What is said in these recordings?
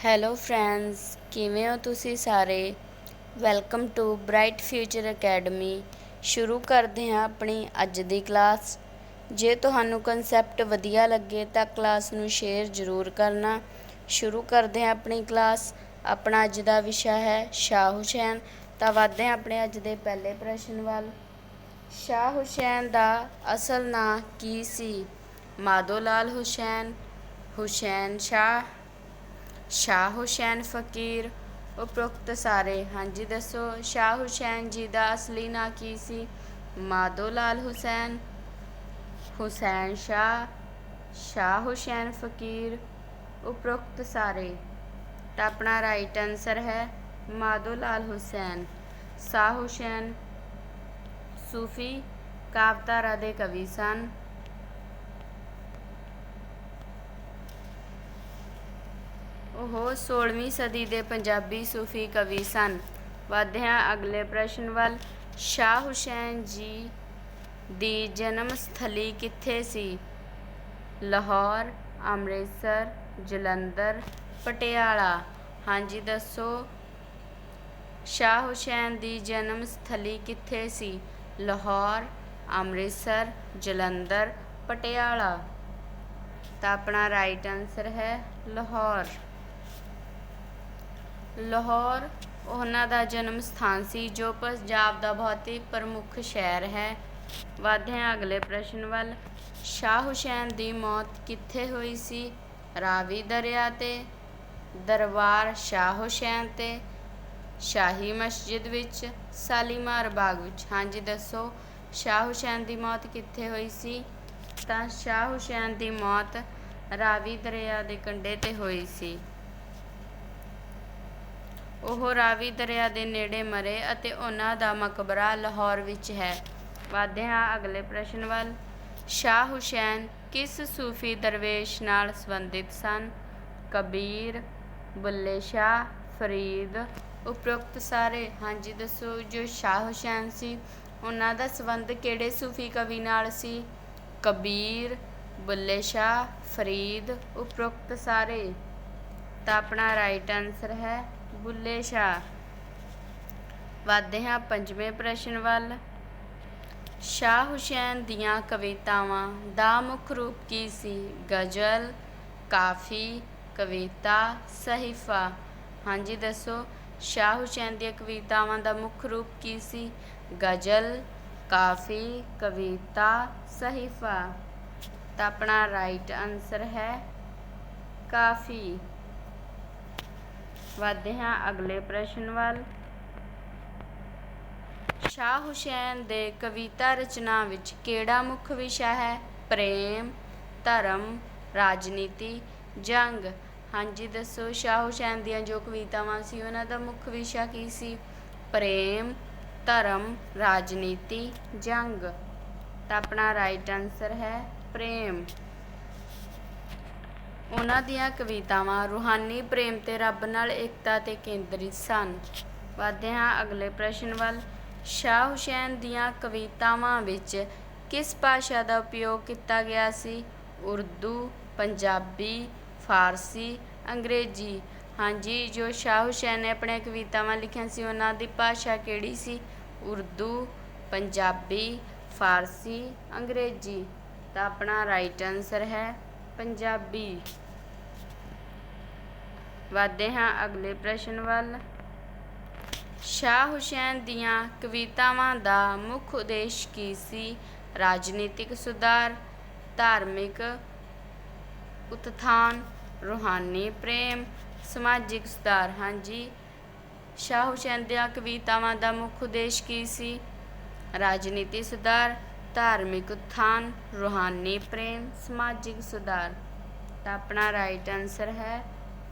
Hello friends ਕਿਵੇਂ ਹੋ ਤੁਸੀਂ ਸਾਰੇ? Welcome to bright future academy ਸ਼ੁਰੂ ਕਰਦੇ ਹਾਂ ਆਪਣੀ ਅੱਜ ਦੀ ਕਲਾਸ ਜੇ ਤੁਹਾਨੂੰ ਕਨਸੈਪਟ ਵਧੀਆ ਲੱਗੇ ਤਾਂ ਕਲਾਸ ਨੂੰ ਸ਼ੇਅਰ ਜ਼ਰੂਰ ਕਰਨਾ। ਸ਼ੁਰੂ ਕਰਦੇ ਹਾਂ ਆਪਣੀ ਕਲਾਸ ਆਪਣਾ ਅੱਜ ਦਾ ਵਿਸ਼ਾ ਹੈ ਸ਼ਾਹ ਹੁਸੈਨ। ਤਾਂ ਵਧਦੇ ਹਾਂ ਆਪਣੇ ਅੱਜ ਦੇ ਪਹਿਲੇ ਪ੍ਰਸ਼ਨ ਵੱਲ। ਸ਼ਾਹ ਹੁਸੈਨ ਦਾ ਅਸਲ ਨਾਂ ਕੀ ਸੀ? ਮਾਧੋ ਲਾਲ ਹੁਸੈਨ ਹੁਸੈਨ ਸ਼ਾਹ ਸ਼ਾਹ ਹੁਸੈਨ ਫਕੀਰ ਉਪਰੋਕਤ ਸਾਰੇ। ਹਾਂਜੀ, ਦੱਸੋ, ਸ਼ਾਹ ਹੁਸੈਨ ਜੀ ਦਾ ਅਸਲੀ ਨਾਂ ਕੀ ਸੀ? ਮਾਧੋ ਲਾਲ ਹੁਸੈਨ ਹੁਸੈਨ ਸ਼ਾਹ ਸ਼ਾਹ ਹੁਸੈਨ ਫਕੀਰ ਉਪਰੋਕਤ ਸਾਰੇ। ਤਾਂ ਆਪਣਾ ਰਾਈਟ ਆਨਸਰ ਹੈ ਮਾਧੋ ਲਾਲ ਹੁਸੈਨ। ਸ਼ਾਹ ਹੁਸੈਨ ਸੂਫੀ ਕਾਵਤਾਰਾ ਦੇ ਕਵੀ ਸਨ। ਉਹ 16ਵੀਂ ਸਦੀ ਦੇ ਪੰਜਾਬੀ ਸੂਫੀ ਕਵੀ ਸਨ। ਵਧਦੇ ਹਾਂ ਅਗਲੇ ਪ੍ਰਸ਼ਨ ਵੱਲ, ਸ਼ਾਹ ਹੁਸੈਨ ਜੀ ਦੀ ਜਨਮ ਸਥਲੀ ਕਿੱਥੇ ਸੀ? ਲਾਹੌਰ, ਅੰਮ੍ਰਿਤਸਰ, ਜਲੰਧਰ, ਪਟਿਆਲਾ। ਹਾਂਜੀ ਦੱਸੋ, ਸ਼ਾਹ ਹੁਸੈਨ ਦੀ ਜਨਮ ਸਥਲੀ ਕਿੱਥੇ ਸੀ? ਲਾਹੌਰ, ਅੰਮ੍ਰਿਤਸਰ, ਜਲੰਧਰ, ਪਟਿਆਲਾ। ਤਾਂ ਆਪਣਾ ਰਾਈਟ ਆਨਸਰ ਹੈ, ਲਾਹੌਰ। ਲਾਹੌਰ, ਉਹਨਾਂ ਦਾ ਜਨਮ ਸਥਾਨ ਸੀ, ਜੋ ਪੰਜਾਬ ਦਾ ਬਹੁਤ ਹੀ ਪ੍ਰਮੁੱਖ ਸ਼ਹਿਰ ਹੈ। ਵਧਦੇ ਹਾਂ ਅਗਲੇ ਪ੍ਰਸ਼ਨ ਵੱਲ। ਸ਼ਾਹ ਹੁਸੈਨ ਦੀ ਮੌਤ ਕਿੱਥੇ ਹੋਈ ਸੀ? ਰਾਵੀ ਦਰਿਆ ਤੇ, ਦਰਬਾਰ ਸ਼ਾਹ ਹੁਸੈਨ ਤੇ, ਸ਼ਾਹੀ ਮਸਜਿਦ ਵਿੱਚ, ਸਾਲੀਮਾਰ ਬਾਗ ਵਿੱਚ। ਹਾਂਜੀ ਦੱਸੋ, ਸ਼ਾਹ ਹੁਸੈਨ ਦੀ ਮੌਤ ਕਿੱਥੇ ਹੋਈ ਸੀ? ਤਾਂ ਸ਼ਾਹ ਹੁਸੈਨ ਦੀ ਮੌਤ ਰਾਵੀ ਦਰਿਆ ਦੇ ਕੰਢੇ ਤੇ ਹੋਈ ਸੀ। ਉਹ ਰਾਵੀ ਦਰਿਆ ਦੇ ਨੇੜੇ ਮਰੇ ਅਤੇ ਉਹਨਾਂ ਦਾ ਮਕਬਰਾ ਲਾਹੌਰ ਵਿੱਚ ਹੈ। ਵਧਦੇ ਹਾਂ, ਅਗਲੇ ਪ੍ਰਸ਼ਨ ਵੱਲ। ਸ਼ਾਹ ਹੁਸੈਨ ਕਿਸ ਸੂਫੀ ਦਰਵੇਸ਼ ਨਾਲ ਸੰਬੰਧਿਤ ਸਨ? ਕਬੀਰ, ਬੁੱਲੇ ਸ਼ਾਹ, ਫਰੀਦ, ਉਪਰੋਕਤ ਸਾਰੇ। ਹਾਂਜੀ, ਦੱਸੋ, ਜੋ ਸ਼ਾਹ ਹੁਸੈਨ ਸੀ, ਉਹਨਾਂ ਦਾ ਸੰਬੰਧ ਕਿਹੜੇ ਸੂਫੀ ਕਵੀ ਨਾਲ ਸੀ? ਕਬੀਰ, ਬੁੱਲੇ ਸ਼ਾਹ, ਫਰੀਦ, ਉਪਰੋਕਤ ਸਾਰੇ। ਤਾਂ ਆਪਣਾ ਰਾਈਟ ਆਨਸਰ ਹੈ ਬੁੱਲੇ ਸ਼ਾਹ। ਵਧਦੇ ਹਾਂ ਪੰਜਵੇਂ ਪ੍ਰਸ਼ਨ ਵੱਲ। ਸ਼ਾਹ ਹੁਸੈਨ ਦੀਆਂ ਕਵਿਤਾਵਾਂ ਦਾ ਮੁੱਖ ਰੂਪ ਕੀ ਸੀ? ਗਜ਼ਲ, ਕਾਫੀ, ਕਵਿਤਾ, ਸਹੀਫਾ। ਹਾਂਜੀ, ਦੱਸੋ, ਸ਼ਾਹ ਹੁਸੈਨ ਦੀਆਂ ਕਵਿਤਾਵਾਂ ਦਾ ਮੁੱਖ ਰੂਪ ਕੀ ਸੀ? ਗਜ਼ਲ, ਕਾਫੀ, ਕਵਿਤਾ, ਸਹੀਫਾ। ਤਾਂ ਆਪਣਾ ਰਾਈਟ ਆਨਸਰ ਹੈ ਕਾਫੀ। ਵਧਦੇ ਹਾਂ ਅਗਲੇ ਪ੍ਰਸ਼ਨ ਵੱਲ। ਸ਼ਾਹ ਹੁਸੈਨ ਦੇ ਕਵਿਤਾ ਰਚਨਾ ਵਿੱਚ ਕਿਹੜਾ ਮੁੱਖ ਵਿਸ਼ਾ ਹੈ? ਪ੍ਰੇਮ, ਧਰਮ, ਰਾਜਨੀਤੀ, ਜੰਗ। ਹਾਂਜੀ, ਦੱਸੋ ਸ਼ਾਹ ਹੁਸੈਨ ਦੀਆਂ ਜੋ ਕਵਿਤਾਵਾਂ ਸੀ, ਉਹਨਾਂ ਦਾ ਮੁੱਖ ਵਿਸ਼ਾ ਕੀ ਸੀ? ਪ੍ਰੇਮ, ਧਰਮ, ਰਾਜਨੀਤੀ, ਜੰਗ। ਤਾਂ ਆਪਣਾ ਰਾਈਟ ਆਨਸਰ ਹੈ ਪ੍ਰੇਮ। ਉਹਨਾਂ ਦੀਆਂ ਕਵਿਤਾਵਾਂ, ਰੂਹਾਨੀ ਪ੍ਰੇਮ ਤੇ ਰੱਬ ਨਾਲ ਏਕਤਾ ਤੇ ਕੇਂਦਰਿਤ ਸਨ। ਵਧਦੇ ਹਾਂ ਅਗਲੇ ਪ੍ਰਸ਼ਨ ਵੱਲ। ਸ਼ਾਹ ਹੁਸੈਨ ਦੀਆਂ ਕਵਿਤਾਵਾਂ ਵਿੱਚ ਕਿਸ ਭਾਸ਼ਾ ਦਾ ਉਪਯੋਗ ਕੀਤਾ ਗਿਆ ਸੀ? ਉਰਦੂ, ਪੰਜਾਬੀ, ਫਾਰਸੀ, ਅੰਗਰੇਜ਼ੀ। ਹਾਂਜੀ, ਜੋ ਸ਼ਾਹ ਹੁਸੈਨ ਨੇ ਆਪਣੀਆਂ ਕਵਿਤਾਵਾਂ ਲਿਖੀਆਂ ਸੀ, ਉਹਨਾਂ ਦੀ ਭਾਸ਼ਾ ਕਿਹੜੀ ਸੀ? ਉਰਦੂ, ਪੰਜਾਬੀ, ਫਾਰਸੀ, ਅੰਗਰੇਜ਼ੀ। ਤਾਂ ਆਪਣਾ ਰਾਈਟ ਆਨਸਰ ਹੈ ਪੰਜਾਬੀ। ਵਧਦੇ ਹਾਂ ਅਗਲੇ ਪ੍ਰਸ਼ਨ ਵੱਲ। ਸ਼ਾਹ ਹੁਸੈਨ ਦੀਆਂ ਕਵਿਤਾਵਾਂ ਦਾ ਮੁੱਖ ਉਦੇਸ਼ ਕੀ ਸੀ? ਰਾਜਨੀਤਿਕ ਸੁਧਾਰ, ਧਾਰਮਿਕ ਉਤਥਾਨ, ਰੂਹਾਨੀ ਪ੍ਰੇਮ, ਸਮਾਜਿਕ ਸੁਧਾਰ। ਹਾਂਜੀ ਸ਼ਾਹ ਹੁਸੈਨ ਦੀਆਂ ਕਵਿਤਾਵਾਂ ਦਾ ਮੁੱਖ ਉਦੇਸ਼ ਕੀ ਸੀ? ਰਾਜਨੀਤੀ ਸੁਧਾਰ ਧਾਰਮਿਕ ਉਤਥਾਨ ਰੂਹਾਨੀ ਪ੍ਰੇਮ, ਸਮਾਜਿਕ ਸੁਧਾਰ। ਤਾਂ ਆਪਣਾ ਰਾਈਟ ਆਨਸਰ ਹੈ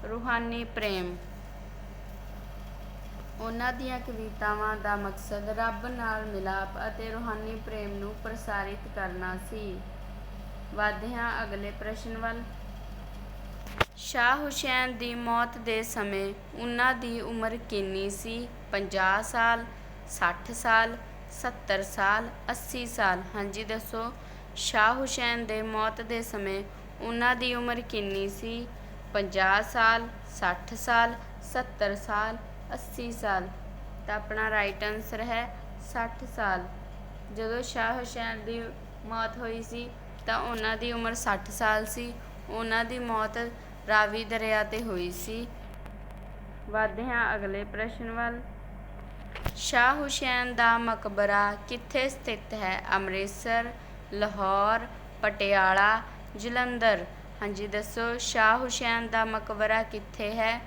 ਰੂਹਾਨੀ ਪ੍ਰੇਮ। ਉਹਨਾਂ ਦੀਆਂ ਕਵਿਤਾਵਾਂ ਦਾ ਮਕਸਦ ਰੱਬ ਨਾਲ ਮਿਲਾਪ ਅਤੇ ਰੂਹਾਨੀ ਪ੍ਰੇਮ ਨੂੰ ਪ੍ਰਸਾਰਿਤ ਕਰਨਾ ਸੀ। ਵਧਦੇ ਹਾਂ ਅਗਲੇ ਪ੍ਰਸ਼ਨ ਵੱਲ। ਸ਼ਾਹ ਹੁਸੈਨ ਦੀ ਮੌਤ ਦੇ ਸਮੇਂ ਉਹਨਾਂ ਦੀ ਉਮਰ ਕਿੰਨੀ ਸੀ? 50 ਸਾਲ 60 ਸਾਲ 70 ਸਾਲ 80 ਸਾਲ। ਹਾਂਜੀ, ਦੱਸੋ, ਸ਼ਾਹ ਹੁਸੈਨ ਦੇ ਮੌਤ ਦੇ ਸਮੇਂ ਉਹਨਾਂ ਦੀ ਉਮਰ ਕਿੰਨੀ ਸੀ? 50 ਸਾਲ 60 ਸਾਲ 70 ਸਾਲ 80 ਸਾਲ। ਤਾਂ ਆਪਣਾ ਰਾਈਟ ਆਨਸਰ ਹੈ 60 ਸਾਲ। ਜਦੋਂ ਸ਼ਾਹ ਹੁਸੈਨ ਦੀ ਮੌਤ ਹੋਈ ਸੀ, ਤਾਂ ਉਹਨਾਂ ਦੀ ਉਮਰ 60 ਸਾਲ ਸੀ। ਉਹਨਾਂ ਦੀ ਮੌਤ ਰਾਵੀ ਦਰਿਆ ਤੇ ਹੋਈ ਸੀ। ਵਧਦੇ ਹਾਂ ਅਗਲੇ ਪ੍ਰਸ਼ਨ ਵੱਲ। ਸ਼ਾਹ ਹੁਸੈਨ ਦਾ ਮਕਬਰਾ ਕਿੱਥੇ ਸਥਿਤ ਹੈ? ਅੰਮ੍ਰਿਤਸਰ, ਲਾਹੌਰ, ਪਟਿਆਲਾ, ਜਲੰਧਰ। ਹਾਂਜੀ, ਦੱਸੋ, ਸ਼ਾਹ ਹੁਸੈਨ ਦਾ ਮਕਬਰਾ ਕਿੱਥੇ ਹੈ?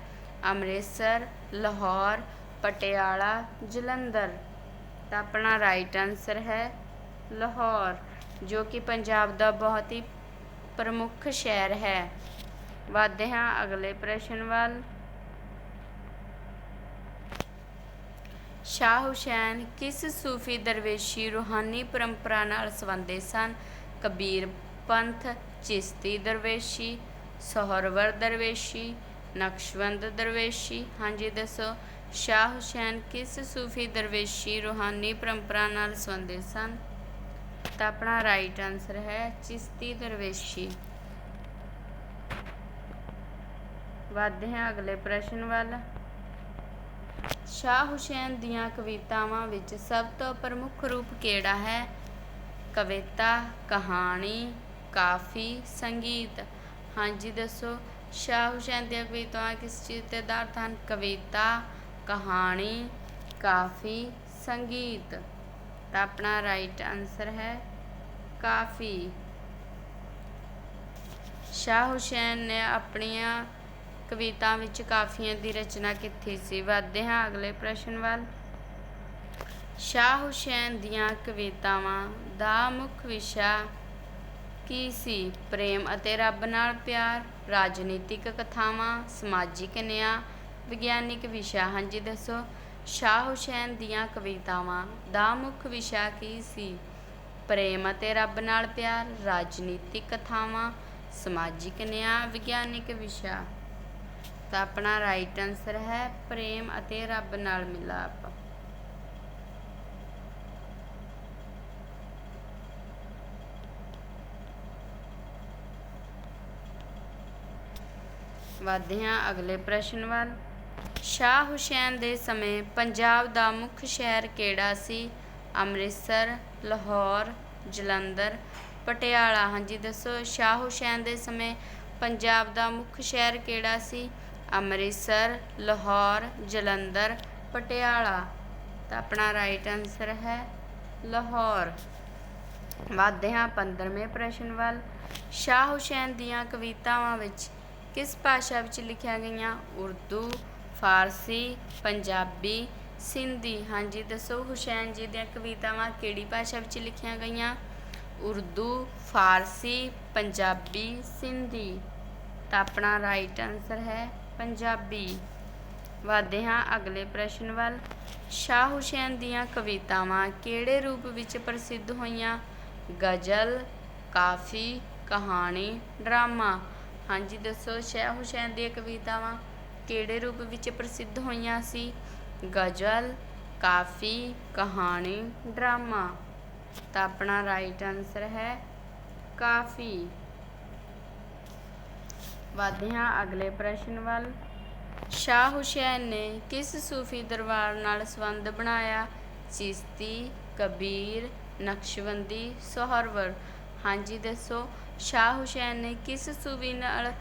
ਅੰਮ੍ਰਿਤਸਰ, ਲਾਹੌਰ, ਪਟਿਆਲਾ, ਜਲੰਧਰ। ਤਾਂ ਆਪਣਾ ਰਾਈਟ ਆਨਸਰ ਹੈ ਲਾਹੌਰ, ਜੋ ਕਿ ਪੰਜਾਬ ਦਾ ਬਹੁਤ ਹੀ ਪ੍ਰਮੁੱਖ ਸ਼ਹਿਰ ਹੈ। ਵਧਦੇ ਹਾਂ ਅਗਲੇ ਪ੍ਰਸ਼ਨ ਵੱਲ। ਸ਼ਾਹ ਹੁਸੈਨ ਕਿਸ ਸੂਫੀ ਦਰਵੇਸ਼ੀ ਰੂਹਾਨੀ ਪਰੰਪਰਾ ਨਾਲ ਸੰਬੰਧਿਤ ਸਨ? ਕਬੀਰ ਪੰਥ, ਚਿਸ਼ਤੀ ਦਰਵੇਸ਼ੀ, ਸੋਹਰਵਰ ਦਰਵੇਸ਼ੀ, ਨਕਸ਼ਵੰਦ ਦਰਵੇਸ਼ੀ। ਹਾਂਜੀ, ਦੱਸੋ, ਸ਼ਾਹ ਹੁਸੈਨ ਕਿਸ ਸੂਫੀ ਦਰਵੇਸ਼ੀ ਰੂਹਾਨੀ ਪਰੰਪਰਾ ਨਾਲ ਸੰਬੰਧਿਤ ਸਨ? ਤਾਂ ਆਪਣਾ ਰਾਈਟ ਆਨਸਰ ਹੈ ਚਿਸ਼ਤੀ ਦਰਵੇਸ਼ੀ। ਵੱਧਦੇ ਹਾਂ ਅਗਲੇ ਪ੍ਰਸ਼ਨ ਵੱਲ। ਸ਼ਾਹ ਹੁਸੈਨ ਦੀਆਂ ਕਵਿਤਾਵਾਂ ਵਿੱਚ ਸਭ ਤੋਂ ਪ੍ਰਮੁੱਖ ਰੂਪ ਕਿਹੜਾ ਹੈ? ਕਵਿਤਾ, ਕਹਾਣੀ, ਕਾਫੀ, ਸੰਗੀਤ। ਹਾਂਜੀ, ਦੱਸੋ, ਸ਼ਾਹ ਹੁਸੈਨ ਦੀਆਂ ਕਵਿਤਾਵਾਂ ਕਿਸ ਚੀਜ਼ ਤੇ ਆਧਾਰਿਤ ਹਨ? ਕਵਿਤਾ, ਕਹਾਣੀ, ਕਾਫੀ, ਸੰਗੀਤ। ਤਾਂ ਆਪਣਾ ਰਾਈਟ ਆਨਸਰ ਹੈ ਕਾਫੀ। ਸ਼ਾਹ ਹੁਸੈਨ ਨੇ ਆਪਣੀਆਂ ਕਵਿਤਾ ਵਿੱਚ ਕਾਫੀਆਂ ਦੀ ਰਚਨਾ ਕੀਤੀ ਸੀ? ਵਧਦੇ ਹਾਂ ਅਗਲੇ ਪ੍ਰਸ਼ਨ ਵੱਲ। ਸ਼ਾਹ ਹੁਸੈਨ ਦੀਆਂ ਕਵਿਤਾਵਾਂ ਦਾ ਮੁੱਖ ਵਿਸ਼ਾ ਕੀ ਸੀ? ਪ੍ਰੇਮ ਅਤੇ ਰੱਬ ਨਾਲ ਪਿਆਰ, ਰਾਜਨੀਤਿਕ ਕਥਾਵਾਂ, ਸਮਾਜਿਕ ਨਿਆਂ, ਵਿਗਿਆਨਿਕ ਵਿਸ਼ਾ। ਹਾਂਜੀ, ਦੱਸੋ। ਸ਼ਾਹ ਹੁਸੈਨ ਦੀਆਂ ਕਵਿਤਾਵਾਂ ਦਾ ਮੁੱਖ ਵਿਸ਼ਾ ਕੀ ਸੀ? ਪ੍ਰੇਮ ਅਤੇ ਰੱਬ ਨਾਲ ਪਿਆਰ, ਰਾਜਨੀਤਿਕ ਕਥਾਵਾਂ, ਸਮਾਜਿਕ ਨਿਆਂ, ਵਿਗਿਆਨਿਕ ਵਿਸ਼ਾ। ਤਾਂ ਆਪਣਾ ਰਾਈਟ ਆਨਸਰ ਹੈ, ਪ੍ਰੇਮ ਅਤੇ ਰੱਬ ਨਾਲ ਮਿਲਾਪ। ਵਧਦੇ ਹਾਂ ਅਗਲੇ ਪ੍ਰਸ਼ਨ ਵੱਲ। ਸ਼ਾਹ ਹੁਸੈਨ ਦੇ ਸਮੇਂ ਪੰਜਾਬ ਦਾ ਮੁੱਖ ਸ਼ਹਿਰ ਕਿਹੜਾ ਸੀ? ਅੰਮ੍ਰਿਤਸਰ, ਲਾਹੌਰ, ਜਲੰਧਰ, ਪਟਿਆਲਾ। ਹਾਂਜੀ, ਦੱਸੋ, ਸ਼ਾਹ ਹੁਸੈਨ ਦੇ ਸਮੇਂ ਪੰਜਾਬ ਦਾ ਮੁੱਖ ਸ਼ਹਿਰ ਕਿਹੜਾ ਸੀ? ਅੰਮ੍ਰਿਤਸਰ, ਲਾਹੌਰ, ਜਲੰਧਰ, ਪਟਿਆਲਾ। ਤਾਂ ਆਪਣਾ ਰਾਈਟ ਆਨਸਰ ਹੈ ਲਾਹੌਰ। ਵਧਦੇ ਹਾਂ 15ਵੇਂ ਪ੍ਰਸ਼ਨ ਵੱਲ। ਸ਼ਾਹ ਹੁਸੈਨ ਦੀਆਂ ਕਵਿਤਾਵਾਂ ਵਿੱਚ ਕਿਸ ਭਾਸ਼ਾ ਵਿੱਚ ਲਿਖੀਆਂ ਗਈਆਂ? ਉਰਦੂ, ਫਾਰਸੀ, ਪੰਜਾਬੀ, ਸਿੰਧੀ। ਹਾਂਜੀ, ਦੱਸੋ ਹੁਸੈਨ ਜੀ ਦੀਆਂ ਕਵਿਤਾਵਾਂ ਕਿਹੜੀ ਭਾਸ਼ਾ ਵਿੱਚ ਲਿਖੀਆਂ ਗਈਆਂ? ਉਰਦੂ, ਫਾਰਸੀ, ਪੰਜਾਬੀ, ਸਿੰਧੀ। ਤਾਂ ਆਪਣਾ ਰਾਈਟ ਆਨਸਰ ਹੈ ਪੰਜਾਬੀ। ਵਧਦੇ ਹਾਂ ਅਗਲੇ ਪ੍ਰਸ਼ਨ ਵੱਲ। ਸ਼ਾਹ ਹੁਸੈਨ ਦੀਆਂ ਕਵਿਤਾਵਾਂ ਕਿਹੜੇ ਰੂਪ ਵਿੱਚ ਪ੍ਰਸਿੱਧ ਹੋਈਆਂ? ਗਜ਼ਲ, ਕਾਫੀ, ਕਹਾਣੀ, ਡਰਾਮਾ। ਹਾਂਜੀ, ਦੱਸੋ ਸ਼ਾਹ ਹੁਸੈਨ ਦੀਆਂ ਕਵਿਤਾਵਾਂ ਕਿਹੜੇ ਰੂਪ ਵਿੱਚ ਪ੍ਰਸਿੱਧ ਹੋਈਆਂ ਸੀ? ਗਜ਼ਲ, ਕਾਫੀ, ਕਹਾਣੀ, ਡਰਾਮਾ। ਤਾਂ ਆਪਣਾ ਰਾਈਟ ਆਨਸਰ ਹੈ ਕਾਫੀ। ਵਧਦੇ ਹਾਂ ਅਗਲੇ ਪ੍ਰਸ਼ਨ ਵੱਲ। ਸ਼ਾਹ ਹੁਸੈਨ ਨੇ ਕਿਸ ਸੂਫੀ ਦਰਬਾਰ ਨਾਲ ਸੰਬੰਧ ਬਣਾਇਆ? ਚਿਸ਼ਤੀ, ਕਬੀਰ, ਨਕਸ਼ਬੰਦੀ, ਸੋਹਰਵਰ। ਹਾਂਜੀ, ਦੱਸੋ, ਸ਼ਾਹ ਹੁਸੈਨ ਨੇ ਕਿਸ ਸੂਫੀ ਨਾਲ,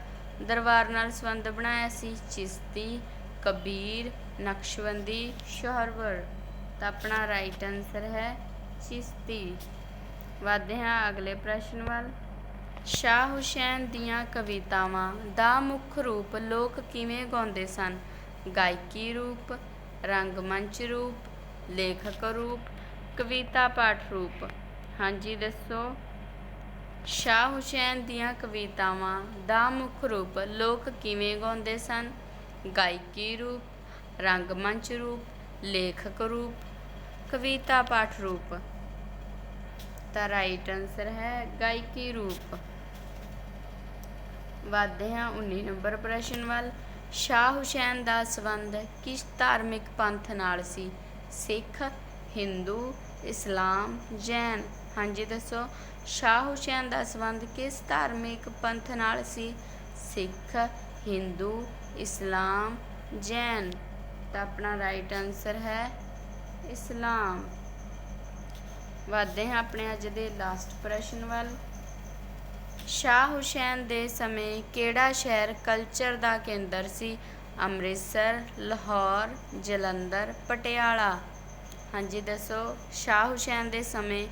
ਦਰਬਾਰ ਨਾਲ ਸੰਬੰਧ ਬਣਾਇਆ ਸੀ? ਚਿਸ਼ਤੀ, ਕਬੀਰ, ਨਕਸ਼ਬੰਦੀ, ਸੋਹਰਵਰ। ਤਾਂ ਆਪਣਾ ਰਾਈਟ ਆਨਸਰ ਹੈ ਚਿਸ਼ਤੀ। ਵਧਦੇ ਹਾਂ ਅਗਲੇ ਪ੍ਰਸ਼ਨ ਵੱਲ। ਸ਼ਾਹ ਹੁਸੈਨ ਦੀਆਂ ਕਵਿਤਾਵਾਂ ਦਾ ਮੁੱਖ ਰੂਪ ਲੋਕ ਕਿਵੇਂ ਗਾਉਂਦੇ ਸਨ? ਗਾਇਕੀ ਰੂਪ ਰੰਗਮੰਚ ਰੂਪ, ਲੇਖਕ ਰੂਪ, ਕਵਿਤਾ ਪਾਠ ਰੂਪ। ਹਾਂਜੀ, ਦੱਸੋ। ਸ਼ਾਹ ਹੁਸੈਨ ਦੀਆਂ ਕਵਿਤਾਵਾਂ ਦਾ ਮੁੱਖ ਰੂਪ ਲੋਕ ਕਿਵੇਂ ਗਾਉਂਦੇ ਸਨ? ਗਾਇਕੀ ਰੂਪ ਰੰਗਮੰਚ ਰੂਪ, ਲੇਖਕ ਰੂਪ, ਕਵਿਤਾ ਪਾਠ ਰੂਪ। ਤਾਂ ਰਾਈਟ ਆਨਸਰ ਹੈ ਗਾਇਕੀ ਰੂਪ। ਵਧਦੇ ਹਾਂ 19 ਨੰਬਰ ਪ੍ਰਸ਼ਨ ਵੱਲ। ਸ਼ਾਹ ਹੁਸੈਨ ਦਾ ਸੰਬੰਧ ਕਿਸ ਧਾਰਮਿਕ ਪੰਥ ਨਾਲ ਸੀ? ਸਿੱਖ, ਹਿੰਦੂ, ਇਸਲਾਮ, ਜੈਨ। ਹਾਂਜੀ, ਦੱਸੋ। ਸ਼ਾਹ ਹੁਸੈਨ ਦਾ ਸੰਬੰਧ ਕਿਸ ਧਾਰਮਿਕ ਪੰਥ ਨਾਲ ਸੀ? ਸਿੱਖ, ਹਿੰਦੂ, ਇਸਲਾਮ, ਜੈਨ। ਤਾਂ ਆਪਣਾ ਰਾਈਟ ਆਨਸਰ ਹੈ ਇਸਲਾਮ। ਵਧਦੇ ਹਾਂ ਆਪਣੇ ਅੱਜ ਦੇ ਲਾਸਟ ਪ੍ਰਸ਼ਨ ਵੱਲ। ਸ਼ਾਹ ਹੁਸੈਨ ਦੇ ਸਮੇਂ ਕਿਹੜਾ ਸ਼ਹਿਰ ਕਲਚਰ ਦਾ ਕੇਂਦਰ ਸੀ? ਅੰਮ੍ਰਿਤਸਰ, ਲਾਹੌਰ, ਜਲੰਧਰ, ਪਟਿਆਲਾ। ਹਾਂਜੀ, ਦੱਸੋ, ਸ਼ਾਹ ਹੁਸੈਨ ਦੇ ਸਮੇਂ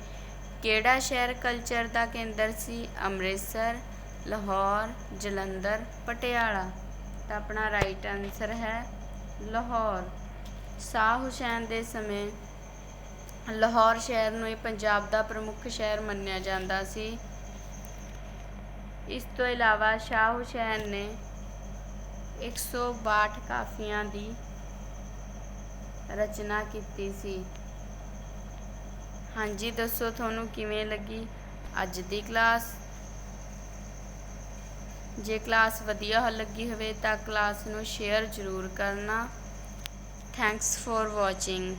ਕਿਹੜਾ ਸ਼ਹਿਰ ਕਲਚਰ ਦਾ ਕੇਂਦਰ ਸੀ? ਅੰਮ੍ਰਿਤਸਰ, ਲਾਹੌਰ, ਜਲੰਧਰ, ਪਟਿਆਲਾ। ਤਾਂ ਆਪਣਾ ਰਾਈਟ ਆਨਸਰ ਹੈ ਲਾਹੌਰ। ਸ਼ਾਹ ਹੁਸੈਨ ਦੇ ਸਮੇਂ ਲਾਹੌਰ ਸ਼ਹਿਰ ਨੂੰ ਹੀ ਪੰਜਾਬ ਦਾ ਪ੍ਰਮੁੱਖ ਸ਼ਹਿਰ ਮੰਨਿਆ ਜਾਂਦਾ ਸੀ। ਇਸ ਤੋਂ ਇਲਾਵਾ ਸ਼ਾਹ ਹੁਸੈਨ ਨੇ 162 ਕਾਫੀਆਂ ਦੀ ਰਚਨਾ ਕੀਤੀ ਸੀ। ਹਾਂਜੀ, ਦੱਸੋ ਤੁਹਾਨੂੰ ਕਿਵੇਂ ਲੱਗੀ ਅੱਜ ਦੀ ਕਲਾਸ? ਜੇ ਕਲਾਸ ਵਧੀਆ ਲੱਗੀ ਹੋਵੇ ਤਾਂ ਕਲਾਸ ਨੂੰ ਸ਼ੇਅਰ ਜ਼ਰੂਰ ਕਰਨਾ। Thanks for watching